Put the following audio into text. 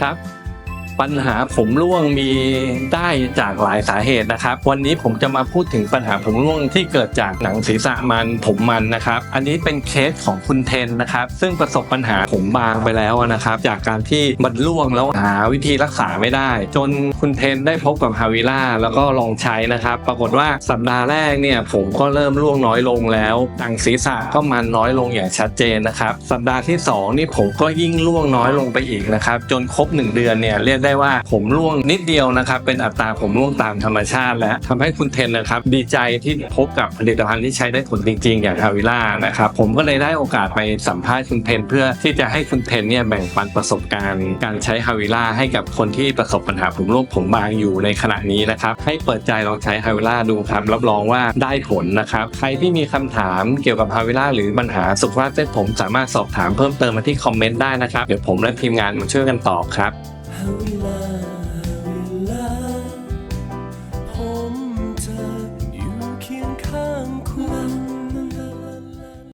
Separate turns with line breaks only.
ครับ ปัญหาผมร่วงมีได้จากหลายสาเหตุนะครับ วันนี้ผมจะมาพูดถึงปัญหาผมร่วงที่เกิดจากหนังศีรษะมันผมมันนะครับ อันนี้เป็นเคสของคุณเทนนะครับ ซึ่งประสบปัญหาผมบางไปแล้วนะครับ จากการที่มันร่วงแล้วหาวิธีรักษาไม่ได้ จนคุณเทนได้พบกับฮาวิล่าแล้วก็ลองใช้นะครับ ปรากฏว่าสัปดาห์แรกเนี่ยผมก็เริ่มร่วงน้อยลงแล้วหนังศีรษะก็มันน้อยลงอย่างชัดเจนนะครับ สัปดาห์ที่สองนี่ผมก็ยิ่งร่วงน้อยลงไปอีกนะครับ จนครบ 1 เดือนเนี่ยเรียกได้ว่าผมร่วงนิดเดียวนะครับ เป็นอัตราผมร่วงตามธรรมชาติ และทำให้คุณเทนนะครับ ดีใจที่พบกับผลิตภัณฑ์ที่ใช้ได้ผลจริง ๆ อย่างฮาวิล่านะครับ ผมก็เลยได้โอกาสไปสัมภาษณ์คุณเทน เพื่อที่จะให้คุณเทนเนี่ยแบ่งปันประสบการณ์ การใช้ฮาวิล่าให้กับคนที่ประสบปัญหาผมร่วงผมบางอยู่ในขณะนี้นะครับ ให้เปิดใจลองใช้ฮาวิล่าดูครับรับรองว่าได้ผลนะครับ ใครที่มีคำถามเกี่ยวกับฮาวิล่าหรือปัญหาสุขภาพเส้นผมสามารถสอบถามเพิ่มเติมมาที่คอมเมนต์ได้นะครับ เดี๋ยวผมและทีมงานมาช่วยกันตอบครับ
หาเวลาหาเวลา ผมจะอยู่เคียงข้างคุณ